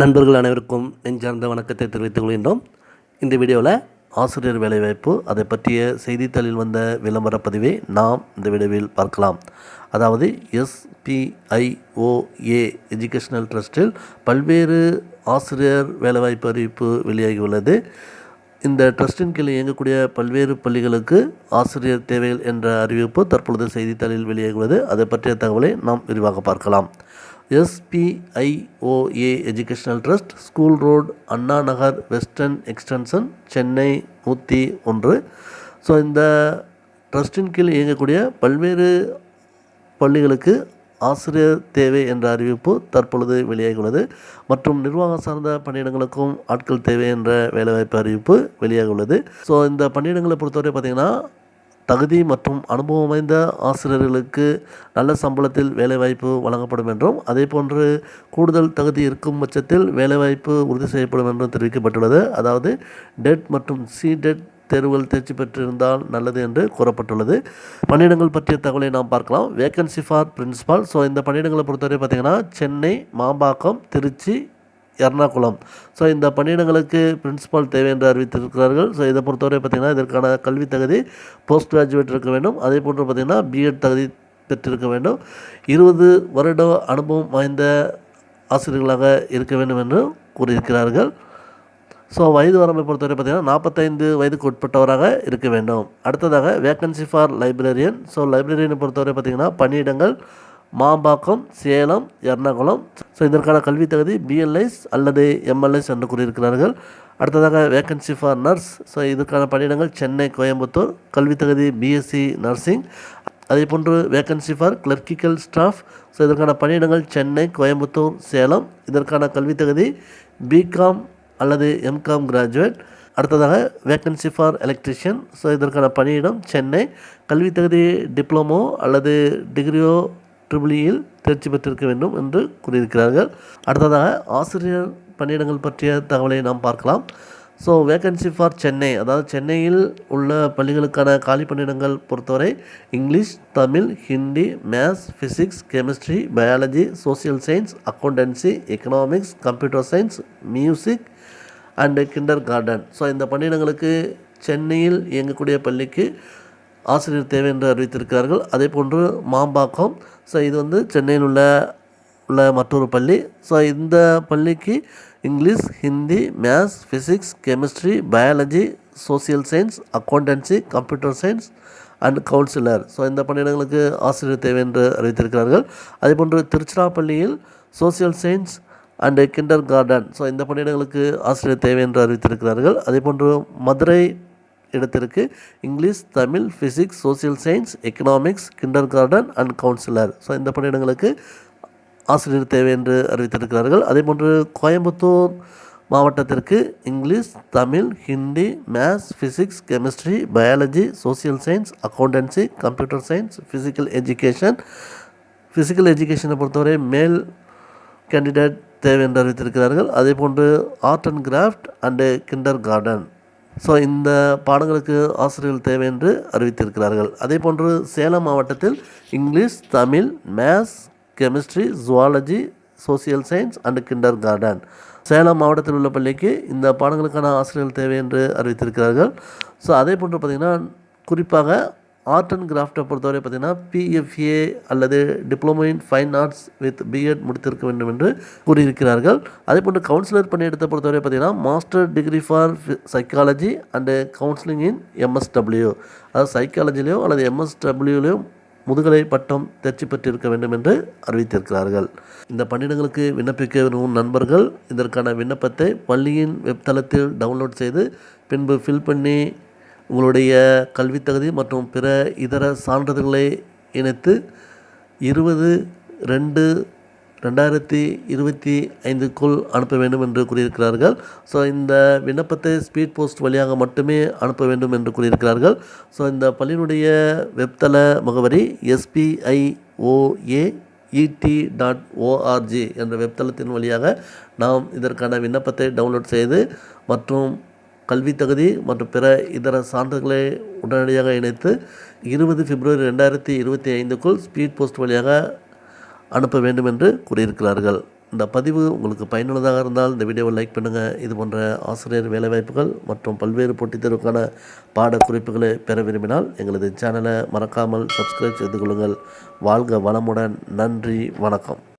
நண்பர்கள் அனைவருக்கும் நெஞ்சார்ந்த வணக்கத்தை தெரிவித்துக் கொள்கின்றோம். இந்த வீடியோவில் ஆசிரியர் வேலைவாய்ப்பு அதை பற்றிய செய்தித்தாளில் வந்த விளம்பர பதிவை நாம் இந்த வீடியோவில் பார்க்கலாம். அதாவது எஸ்பிஐஓஏ எஜுகேஷனல் ட்ரஸ்டில் பல்வேறு ஆசிரியர் வேலைவாய்ப்பு அறிவிப்பு வெளியாகியுள்ளது. இந்த ட்ரஸ்டின் கீழ் இயங்கக்கூடிய பல்வேறு பள்ளிகளுக்கு ஆசிரியர் தேவைகள் என்ற அறிவிப்பு தற்பொழுது செய்தித்தாளில் வெளியாகியுள்ளது. அதை பற்றிய தகவலை நாம் விரிவாக பார்க்கலாம். SBIOA educational trust school road Anna Nagar western extension Chennai நூற்றி ஒன்று. ஸோ இந்த ட்ரஸ்டின் கீழ் இயங்கக்கூடிய பல்வேறு பள்ளிகளுக்கு ஆசிரியர் தேவை என்ற அறிவிப்பு தற்பொழுது வெளியாகியுள்ளது. மற்றும் நிர்வாகம் சார்ந்த பணியிடங்களுக்கும் ஆட்கள் தேவை என்ற வேலைவாய்ப்பு அறிவிப்பு வெளியாகியுள்ளது. ஸோ இந்த பணியிடங்களை பொறுத்தவரை பார்த்திங்கன்னா தகுதி மற்றும் அனுபவம் வாய்ந்த ஆசிரியர்களுக்கு நல்ல சம்பளத்தில் வேலைவாய்ப்பு வழங்கப்படும் என்றும் அதே போன்று கூடுதல் தகுதி இருக்கும் பட்சத்தில் வேலைவாய்ப்பு உறுதி செய்யப்படும் என்றும் தெரிவிக்கப்பட்டுள்ளது. அதாவது டெட் மற்றும் சி டெட் தேர்வுகள் தேர்ச்சி பெற்றிருந்தால் நல்லது என்று கூறப்பட்டுள்ளது. பணியிடங்கள் பற்றிய தகவலை நாம் பார்க்கலாம். வேகன்சி ஃபார் பிரின்சிபால் ஸோ இந்த பணியிடங்களை பொறுத்தவரை பார்த்திங்கன்னா சென்னை மாம்பாக்கம் திருச்சி எர்ணாகுளம். ஸோ இந்த பணியிடங்களுக்கு பிரின்ஸிபால் தேவை என்று அறிவித்திருக்கிறார்கள். ஸோ இதை பொறுத்தவரை பார்த்திங்கன்னா இதற்கான கல்வி தகுதி போஸ்ட் கிராஜுவேட் இருக்க வேண்டும். அதே போன்று பார்த்திங்கன்னா பிஎட் தகுதி பெற்றிருக்க வேண்டும். இருபது வருட அனுபவம் வாய்ந்த ஆசிரியர்களாக இருக்க வேண்டும் என்று கூறியிருக்கிறார்கள். ஸோ வயது வரம்பை பொறுத்தவரை பார்த்திங்கன்னா நாற்பத்தைந்து வயதுக்கு உட்பட்டவராக இருக்க வேண்டும். அடுத்ததாக வேக்கன்சி ஃபார் லைப்ரரியன் ஸோ லைப்ரரியனை பொறுத்தவரை பார்த்திங்கன்னா பணியிடங்கள் மாம்பாக்கம் சேலம் எர்ணாகுளம். ஸோ இதற்கான கல்வி தகுதி பிஎல்ஐஸ் அல்லது எம்எல்ஐஸ் என்று கூறியிருக்கிறார்கள். அடுத்ததாக வேக்கன்சி ஃபார் நர்ஸ் ஸோ இதற்கான பணியிடங்கள் சென்னை கோயம்புத்தூர். கல்வி தகுதி பிஎஸ்சி நர்சிங் அதே போன்று vacancy for clerical staff so இதற்கான பணியிடங்கள் சென்னை கோயம்புத்தூர் சேலம். இதற்கான கல்வி தகுதி பிகாம் அல்லது எம்காம் கிராஜுவேட் அடுத்ததாக வேக்கன்சி ஃபார் எலக்ட்ரிஷியன் ஸோ இதற்கான பணியிடம் சென்னை. கல்வி தகுதி டிப்ளமோ அல்லது டிகிரியோ ட்ரிபிளியில் e தேர்ச்சி பெற்றிருக்க வேண்டும் என்று கூறியிருக்கிறார்கள். அடுத்ததாக ஆசிரியர் பணியிடங்கள் பற்றிய தகவலை நாம் பார்க்கலாம். ஸோ வேகன்சி ஃபார் சென்னை அதாவது சென்னையில் உள்ள பள்ளிகளுக்கான காலி பணியிடங்கள் பொறுத்தவரை English Tamil Hindi maths physics chemistry biology social science accountancy economics computer science music and kindergarten so இந்த பணியிடங்களுக்கு சென்னையில் இயங்கக்கூடிய பள்ளிக்கு ஆசிரியர் தேவை என்று அறிவித்திருக்கிறார்கள். அதே போன்று மாம்பாக்கம் ஸோ இது வந்து சென்னையில் உள்ள உள்ள மற்றொரு பள்ளி. ஸோ இந்த பள்ளிக்கு English Hindi maths physics chemistry biology social science accountancy computer science and counsellor so இந்த பணியிடங்களுக்கு ஆசிரியர் தேவை என்று அறிவித்திருக்கிறார்கள். அதேபோன்று திருச்சிராப்பள்ளியில் social science and kindergarten so இந்த பணியிடங்களுக்கு ஆசிரியர் தேவை என்று அறிவித்திருக்கிறார்கள். அதேபோன்று மதுரை இடத்திற்கு English Tamil physics social science economics kindergarten and counsellor so இந்த பணியிடங்களுக்கு ஆசிரியர் தேவை என்று அறிவித்திருக்கிறார்கள். அதேபோன்று கோயம்புத்தூர் மாவட்டத்திற்கு English Tamil Hindi maths physics chemistry biology social science accountancy computer science physical education physical எஜுகேஷனை பொறுத்தவரை மேல் கேண்டிடேட் தேவை என்று அறிவித்திருக்கிறார்கள். அதே போன்று art and craft and kindergarten so இந்த பாடங்களுக்கு ஆசிரியர்கள் தேவை என்று அறிவித்திருக்கிறார்கள். அதே போன்று சேலம் மாவட்டத்தில் English Tamil maths chemistry zoology social science and kindergarten Salem மாவட்டத்தில் உள்ள பள்ளிக்கு இந்த பாடங்களுக்கான ஆசிரியர்கள் தேவை என்று அறிவித்திருக்கிறார்கள். ஸோ அதே போன்று பார்த்திங்கன்னா குறிப்பாக ஆர்ட் அண்ட் கிராஃப்டை பொறுத்தவரை பார்த்திங்கன்னா பிஎஃப்ஏ அல்லது diploma in fine arts with BEd முடித்திருக்க வேண்டும் என்று கூறியிருக்கிறார்கள். அதே போன்று கவுன்சிலர் பணியிடத்தை பொறுத்தவரை பார்த்திங்கன்னா master degree for psychology and counselling in MSW அதாவது சைக்காலஜிலையோ அல்லது எம்எஸ்டபிள்யூலேயோ முதுகலை பட்டம் தேர்ச்சி பெற்றிருக்க வேண்டும் என்று அறிவித்திருக்கிறார்கள். இந்த பணியிடங்களுக்கு விண்ணப்பிக்க விரும்பும் நண்பர்கள் இதற்கான விண்ணப்பத்தை பள்ளியின் வெப்தளத்தில் டவுன்லோட் செய்து பின்பு ஃபில் பண்ணி உங்களுடைய கல்வித் தகுதி மற்றும் பிற இதர சான்றிதழ்களை இணைத்து இருபது ரெண்டு ரெண்டாயிரத்தி இருபத்தி ஐந்துக்குள் அனுப்ப வேண்டும் என்று கூறியிருக்கிறார்கள். ஸோ இந்த விண்ணப்பத்தை ஸ்பீட் போஸ்ட் வழியாக மட்டுமே அனுப்ப வேண்டும் என்று கூறியிருக்கிறார்கள். ஸோ இந்த பள்ளியினுடைய வெப்தள முகவரி எஸ்பிஐஓஏ இடி டாட் ஓஆர்ஜி என்ற வெப்தளத்தின் வழியாக நாம் இதற்கான விண்ணப்பத்தை டவுன்லோட் செய்து மற்றும் கல்வி தகுதி மற்றும் பிற இதர சான்றுகளை உடனடியாக இணைத்து இருபது பிப்ரவரி ரெண்டாயிரத்தி இருபத்தி ஐந்துக்குள் ஸ்பீட் போஸ்ட் வழியாக அனுப்ப வேண்டும் என்று கூறியிருக்கிறார்கள். இந்த பதிவு உங்களுக்கு பயனுள்ளதாக இருந்தால் இந்த வீடியோவை லைக் பண்ணுங்கள் இது போன்ற ஆசிரியர் வேலைவாய்ப்புகள் மற்றும் பல்வேறு போட்டித் தேர்வுக்கான பாடக்குறிப்புகளை பெற விரும்பினால் எங்களது சேனலை மறக்காமல் சப்ஸ்கிரைப் செய்து கொள்ளுங்கள். வாழ்க வளமுடன். நன்றி. வணக்கம்.